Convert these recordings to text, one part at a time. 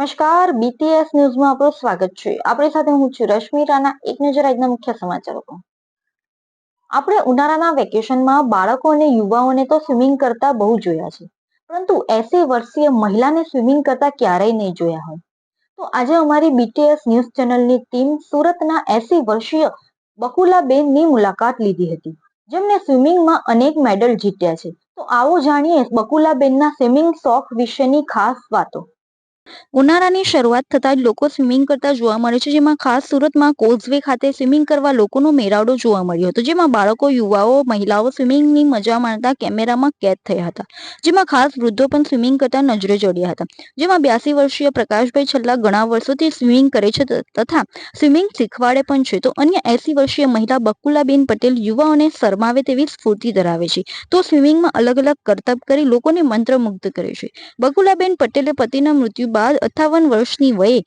નમસ્કાર બીટીએસ ન્યૂઝમાં આપનું સ્વાગત છે. આપણી સાથે હું છું રશ્મિ રાણા. એક નજર આજના મુખ્ય સમાચારો આપણે ઉનાળાના વેકેશનમાં બાળકો અને યુવાઓને તો સ્વિમિંગ કરતા બહુ જોયા છે. પરંતુ એસી વર્ષીય મહિલાને સ્વિમિંગ કરતા ક્યારેય નહીં જોયા હોય. તો આજે અમારી બીટીએસ ન્યૂઝ ચેનલની ટીમ સુરતના એસી વર્ષીય બકુલાબેનની મુલાકાત લીધી હતી. જેમને સ્વિમિંગમાં અનેક મેડલ જીત્યા છે. તો આવો જાણીએ બકુલાબેનના સ્વિમિંગ શોખ વિશેની ખાસ વાતો. ઉનાળાની શરૂઆત થતાં જ લોકો સ્વિમિંગ કરતા જોવા મળે છે. જેમાં ખાસ સુરતમાં કોઝવે ખાતે સ્વિમિંગ કરવા લોકોનો મેળાવડો જોવા મળ્યો હતો. જેમાં બાળકો, યુવાઓ, મહિલાઓ સ્વિમિંગની મજા માણતા કેમેરામાં કેદ થયા હતા. જેમાં ખાસ વૃદ્ધો પણ સ્વિમિંગ કરતા નજરે ચડ્યા હતા. જેમાં બ્યાસી વર્ષીય પ્રકાશભાઈ છેલ્લા ઘણા વર્ષોથી સ્વિમિંગ કરે છે તથા સ્વિમિંગ શીખવાડે પણ છે. તો અન્ય એસી વર્ષીય મહિલા બકુલાબેન પટેલ યુવાઓને શરમાવે તેવી સ્ફૂર્તિ ધરાવે છે. તો સ્વિમિંગમાં અલગ અલગ કરતબ કરી લોકોને મંત્રમુગ્ધ કરે છે. બકુલાબેન પટેલે પતિના મૃત્યુ બાદ અઠ્ઠાવન વર્ષની વયે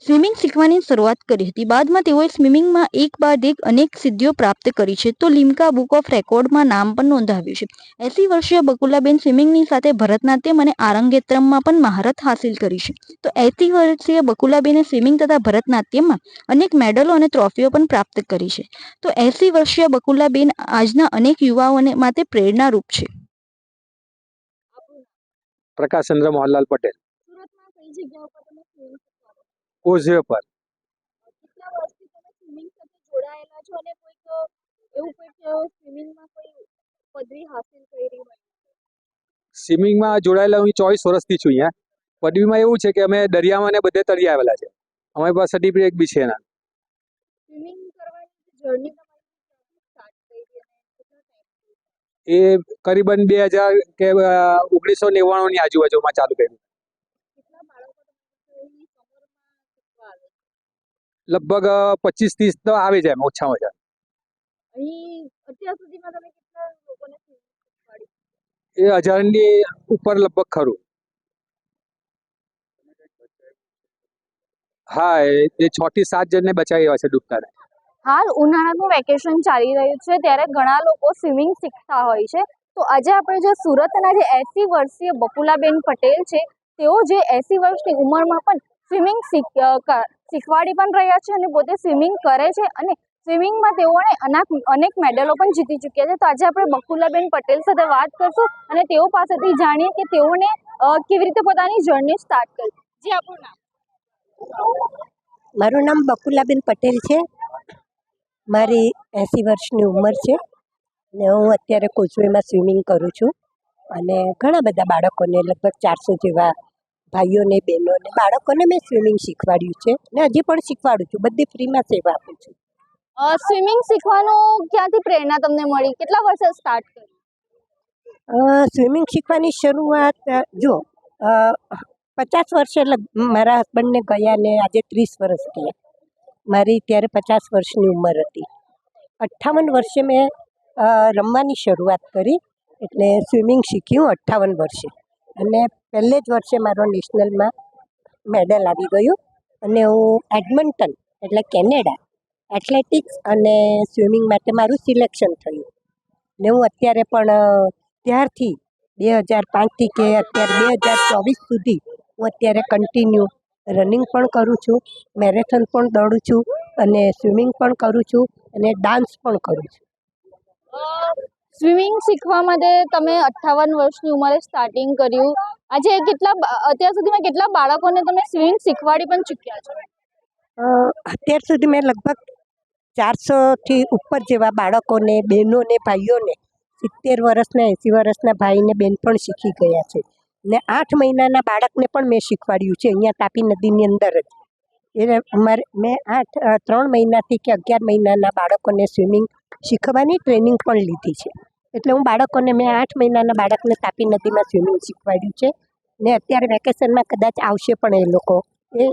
સ્વિમિંગ શીખવાની શરૂઆત કરી હતી. બાદમાં તેઓએ સ્વિમિંગમાં એક બાદ એક અનેક સિદ્ધિઓ પ્રાપ્ત કરી છે. તો લિમ્કા બુક ઓફ રેકોર્ડમાં નામ પણ નોંધાવ્યું છે. એસી વર્ષીય બકુલાબેન સ્વિમિંગની સાથે ભરતનાટ્યમ અને આરંગેત્રમમાં પણ મહારત હાસિલ કરી છે. તો એસી વર્ષીય બકુલાબેને સ્વિમિંગ તથા ભરતનાટ્યમમાં અનેક મેડલો અને ટ્રોફીઓ પણ પ્રાપ્ત કરી છે. તો એસી વર્ષીય બકુલાબેન આજના અનેક યુવાઓને માટે પ્રેરણારૂપ છે. પ્રકાશચંદ્ર મોહનલાલ પટેલ. કઈ જગ્યા ઉપર તમે સ્વિમિંગ શીખવાડો કોઝવે પર. કેટલા વર્ષથી તમે સ્વિમિંગ સાથે જોડાયેલા છો અને કોઈક એવું કોઈક સ્વિમિંગમાં કોઈ પદવી હાસિલ કરી હોય? સ્વિમિંગમાં જોડાયેલા હું ચોવીસ વર્ષથી છું અહીંયા. પદવીમાં એવું છે કે અમે દરિયામાં ને બધે તરી આવેલા છે. અમારી પાસે સર્ટિફિકેટ બી છે એના. સ્વિમિંગ કરવાની જર્ની એ કરીબન બે હજાર કે ઓગણીસો નેવ્વાણુંની આજુબાજુમાં ચાલુ કર્યું કેટલા બાળકો તમારી સમરમાં શીખવા આવે લગભગ પચીસ ત્રીસ તો આવી જાય ઓછામાં ઓછા. એ હજારની ઉપર લગભગ ખરું. હા એ- છ થી સાત જણને બચાવી એવા છે ડૂબતાને હાલ ઉનાળાનું વેકેશન ચાલી રહ્યું છે ત્યારે ઘણા લોકો સ્વિમિંગ શીખતા હોય છે. તો આજે આપણે જે સુરતના જે એસી વર્ષીય બકુલાબેન પટેલ છે તેઓ જે એસી વર્ષની ઉંમરમાં પણ સ્વિમિંગ શીખવાડી પણ રહ્યા છે અને પોતે સ્વિમિંગ કરે છે અને સ્વિમિંગમાં તેઓને અનેક અનેક મેડલો પણ જીતી ચૂક્યા છે. તો આજે આપણે બકુલાબેન પટેલ સાથે વાત કરશું અને તેઓ પાસેથી જાણીએ કે તેઓને કેવી રીતે પોતાની જર્ની સ્ટાર્ટ કરી. જે, આપણું નામ? મારું નામ બકુલાબેન પટેલ છે. મારી એંસી વર્ષની ઉંમર છે ને હું અત્યારે કોચવેમાં સ્વિમિંગ કરું છું. અને ઘણા બધા બાળકોને લગભગ ચારસો જેવા ભાઈઓને બહેનોને બાળકોને મેં સ્વિમિંગ શીખવાડ્યું છે ને હજી પણ શીખવાડું છું. બધી ફ્રીમાં સેવા આપું છું. સ્વિમિંગ શીખવાનું ક્યાંથી પ્રેરણા તમને મળી? કેટલા વર્ષે સ્ટાર્ટ કરી? સ્વિમિંગ શીખવાની શરૂઆત જો પચાસ વર્ષે મારા હસબન્ડને ગયા ને આજે ત્રીસ વર્ષ થયા. મારી ત્યારે પચાસ વર્ષની ઉંમર હતી. અઠ્ઠાવન વર્ષે મેં રમવાની શરૂઆત કરી એટલે સ્વિમિંગ શીખ્યું અઠ્ઠાવન વર્ષે. અને પહેલે જ વર્ષે મારો નેશનલમાં મેડલ આવી ગયું અને હું એડમન્ટન, એટલે કેનેડા, એથ્લેટિક્સ અને સ્વિમિંગ માટે મારું સિલેક્શન થયું. ને હું અત્યારે પણ ત્યારથી બે હજાર પાંચથી કે અત્યારે બે હજાર ચોવીસ સુધી હું અત્યારે કન્ટિન્યુ રનિંગ પણ કરું છું મેરેથોન પણ દોડું છું અને સ્વિમિંગ પણ કરું છું અને ડાન્સ પણ કરું છું. સ્વિમિંગ શીખવા માટે તમે અઠ્ઠાવન વર્ષની ઉંમરે સ્ટાર્ટિંગ કર્યું. આજે કેટલા અત્યાર સુધીમાં કેટલા બાળકોને તમે સ્વિમિંગ શીખવાડી પણ ચૂક્યા છો? અત્યાર સુધી મેં લગભગ ચારસોથી ઉપર જેવા બાળકોને, બહેનોને, ભાઈઓને સિત્તેર વર્ષના, એંસી વર્ષના ભાઈને બેન પણ શીખી ગયા છે. ને આઠ મહિનાના બાળકને પણ મેં શીખવાડ્યું છે, અહીંયા તાપી નદીની અંદર જ. એટલે મારે મેં આઠ ત્રણ મહિનાથી કે અગિયાર મહિનાના બાળકોને સ્વિમિંગ શીખવાની ટ્રેનિંગ પણ લીધી છે. એટલે હું બાળકોને, મેં આઠ મહિનાના બાળકને તાપી નદીમાં સ્વિમિંગ શીખવાડ્યું છે. ને અત્યારે વેકેશનમાં કદાચ આવશે પણ એ લોકો. એ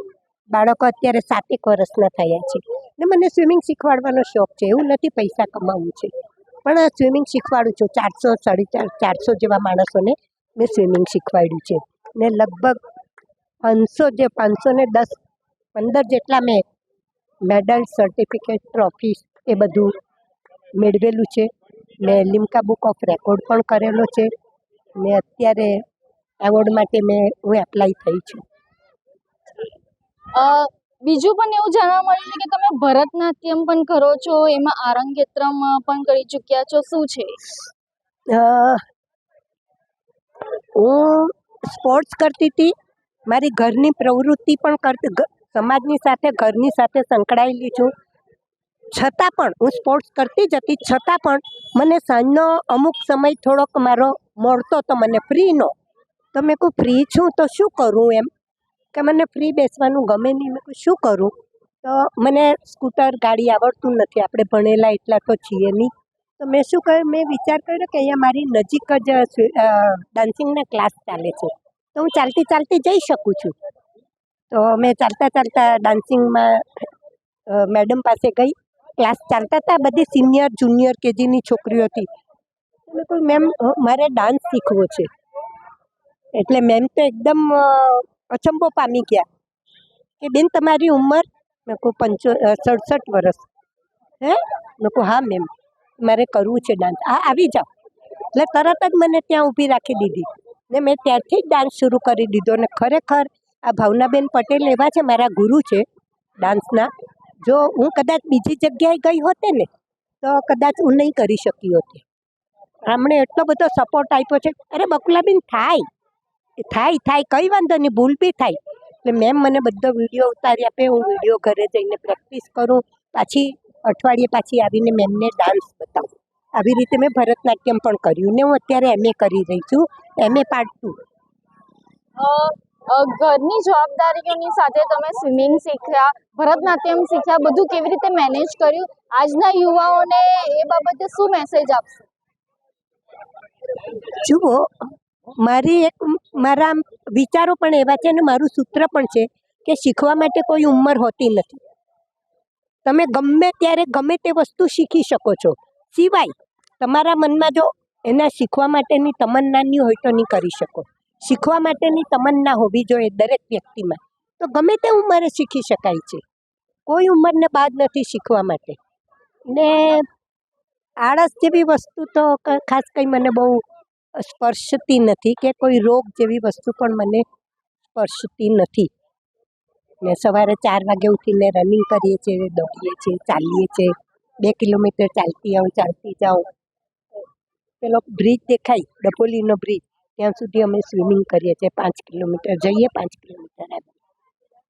બાળકો અત્યારે સાતેક વર્ષના થયા છે. ને મને સ્વિમિંગ શીખવાડવાનો શોખ છે. એવું નથી પૈસા કમાવવું છે. પણ સ્વિમિંગ શીખવાડું છું. ચારસો, સાડી ચાર, ચારસો જેવા માણસોને મેં સ્વિમિંગ શીખવાડ્યું છે. ને લગભગ પાંચસો જે, પાંચસો ને દસ, પંદર જેટલા મેં મેડલ સર્ટિફિકેટ ટ્રોફી એ બધું મેળવેલું છે. મેં લિમ્કા બુક ઓફ રેકોર્ડ પણ કરેલો છે. ને અત્યારે એવોર્ડ માટે મેં હું એપ્લાય થઈ છું. બીજું પણ એવું જાણવા મળ્યું છે કે તમે ભરતનાટ્યમ પણ કરો છો એમાં આરંગેત્રમ પણ કરી ચૂક્યા છો શું છે? હું સ્પોર્ટ્સ કરતી હતી. મારી ઘરની પ્રવૃત્તિ પણ કરતી સમાજની સાથે ઘરની સાથે સંકળાયેલી છું. છતાં પણ હું સ્પોર્ટ્સ કરતી જ હતી. છતાં પણ મને સાંજનો અમુક સમય થોડોક મારો મળતો તો મને ફ્રીનો તો મેં કહું ફ્રી છું તો શું કરું એમ? કે મને ફ્રી બેસવાનું ગમે નહીં. મેં કહું શું કરું? તો મને સ્કૂટર, ગાડી આવડતું નથી. આપણે ભણેલા એટલા તો છીએ નહીં. તો મેં શું કર્યું? મેં વિચાર કર્યો કે અહીંયા મારી નજીક જ ડાન્સિંગના ક્લાસ ચાલે છે. તો હું ચાલતી ચાલતી જઈ શકું છું. તો મેં ચાલતા ચાલતા ડાન્સિંગમાં મેડમ પાસે ગઈ. ક્લાસ ચાલતા હતા, બધી સિનિયર, જુનિયર કેજીની છોકરીઓ હતી. તો કોઈ મેમ મારે ડાન્સ શીખવો છે. એટલે મેમ તો એકદમ અચંબો પામી ગયા. કે બેન, તમારી ઉંમર? મેં કહું, પંચો સડસઠ વર્ષ. હે? મેં કહું, હા, મેમ. મારે કરવું છે ડાન્સ. હા, આવી જાઓ. એટલે તરત જ મને ત્યાં ઊભી રાખી દીધી. ને મેં ત્યારથી જ ડાન્સ શરૂ કરી દીધો. ને ખરેખર આ ભાવનાબેન પટેલ એવા છે, મારા ગુરુ છે, ડાન્સના. જો હું કદાચ બીજી જગ્યાએ ગઈ હોતે ને, તો કદાચ હું નહીં કરી શકી હોતી. આમણે એટલો બધો સપોર્ટ આપ્યો છે. અરે બકુલાબેન, થાય. થાય થાય, કંઈ વાંધો નહીં, ભૂલ બી થાય. એટલે મેમ મને બધો વીડિયો ઉતારી આપે, હું વીડિયો ઘરે જઈને પ્રેક્ટિસ કરું, પાછી અઠવાડિયે પાછી આવીને મેમને ડાન્સ બતાવું. આવી રીતે મેં ભરતનાટ્યમ પણ કર્યું ને હું અત્યારે એમએ કરી રહી છું. એમએ પાર્ટ ટુ ઘરની જવાબદારીઓની સાથે તમે સ્વિમિંગ શીખ્યા, ભરતનાટ્યમ શીખ્યા, બધું કેવી રીતે મેનેજ કર્યું? આજના યુવાઓને એ બાબતે શું મેસેજ આપશો? જુઓ, મારી એક, મારા વિચારો પણ એવા છે અને મારું સૂત્ર પણ છે કે શીખવા માટે કોઈ ઉંમર હોતી નથી. તમે ગમે ત્યારે ગમે તે વસ્તુ શીખી શકો છો. સિવાય તમારા મનમાં જો એના શીખવા માટેની તમન્નાની હોય તો નહીં કરી શકો. શીખવા માટેની તમન્ના હોવી જોઈએ દરેક વ્યક્તિમાં. તો ગમે તે ઉંમરે શીખી શકાય છે. કોઈ ઉંમરને બાદ નથી શીખવા માટે. ને આળસ જેવી વસ્તુ તો ખાસ કંઈ મને બહુ સ્પર્શતી નથી કે કોઈ રોગ જેવી વસ્તુ પણ મને સ્પર્શતી નથી. ને સવારે ચાર વાગે ઉઠીને રનિંગ કરીએ છીએ, દોડીએ છીએ, ચાલીએ છીએ, બે કિલોમીટર ચાલતી આવું, ચાલતી જાઉં. પેલો બ્રિજ દેખાય, ડભોલીનો બ્રિજ ત્યાં સુધી અમે સ્વિમિંગ કરીએ છીએ. પાંચ કિલોમીટર જઈએ, પાંચ કિલોમીટર આવીએ.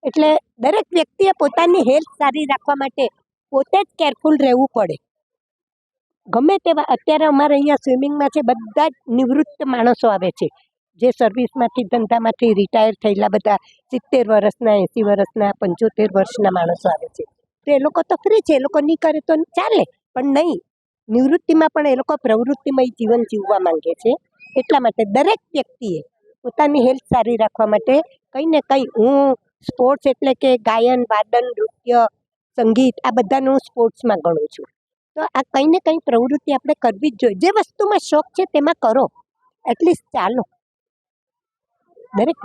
એટલે દરેક વ્યક્તિએ પોતાની હેલ્થ સારી રાખવા માટે પોતે જ કેરફુલ રહેવું પડે. ગમે તેવા, અત્યારે અમારે અહીંયા સ્વિમિંગમાં છે, બધા જ નિવૃત્ત માણસો આવે છે. જે સર્વિસમાંથી ધંધામાંથી રિટાયર થયેલા બધા સિત્તેર વર્ષના, એંસી વર્ષના, પંચોતેર વર્ષના માણસો આવે છે. તો એ લોકો તો ફ્રી છે, એ લોકો નહીં કરે તો ચાલે. પણ નહીં, નિવૃત્તિમાં પણ એ લોકો પ્રવૃત્તિમય જીવન જીવવા માંગે છે. એટલા માટે દરેક વ્યક્તિએ પોતાની હેલ્થ સારી રાખવા માટે કંઈ ને કંઈ હું સ્પોર્ટ્સ એટલે કે ગાયન, વાદન, નૃત્ય, સંગીત આ બધાને હું સ્પોર્ટ્સમાં ગણું છું. તો આ કંઈ ને કંઈ પ્રવૃત્તિ આપણે કરવી જ જોઈએ. જે વસ્તુમાં શોખ છે તેમાં કરો. એટલીસ્ટ ચાલો. દરેક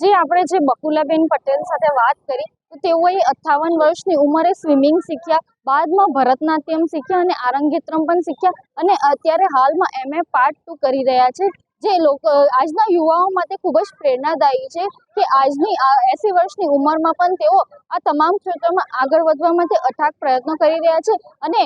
જે આપણે જે બકુલાબેન પટેલ સાથે વાત કરી, તો તેઓએ અઠ્ઠાવન વર્ષની ઉંમરે સ્વિમિંગ શીખ્યા, બાદમાં ભરતનાટ્યમ શીખ્યા અને આરંગેત્રમ પણ શીખ્યા. અને અત્યારે હાલમાં એમએ પાર્ટ ટુ કરી રહ્યા છે. જે લોકો, આજના યુવાઓ માટે ખૂબ જ પ્રેરણાદાયી છે કે આજની એંસી વર્ષની ઉંમરમાં પણ તેઓ આ તમામ ક્ષેત્રોમાં આગળ વધવા માટે અથાગ પ્રયત્નો કરી રહ્યા છે અને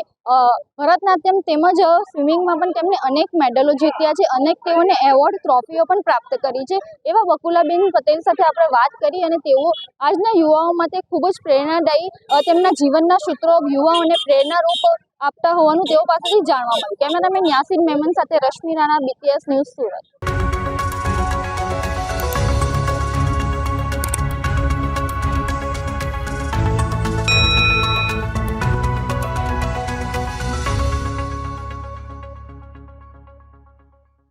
ભરતનાટ્યમ તેમજ સ્વિમિંગમાં પણ તેમણે અનેક મેડલો જીત્યા છે અનેક તેઓને એવોર્ડ, ટ્રોફીઓ પણ પ્રાપ્ત કરી છે. એવા બકુલાબેન પટેલ સાથે આપણે વાત કરી અને તેઓ આજના યુવાઓ માટે ખૂબ જ પ્રેરણાદાયી તેમના જીવનના સૂત્રો, યુવાઓને પ્રેરણારૂપ આપતા હોવાનું તેઓ પાસેથી જાણવા મળ્યું કેમેરામેન યાસીન મેમન સાથે રશ્મિ રાણા બીટીએસ ન્યૂઝ સુરત.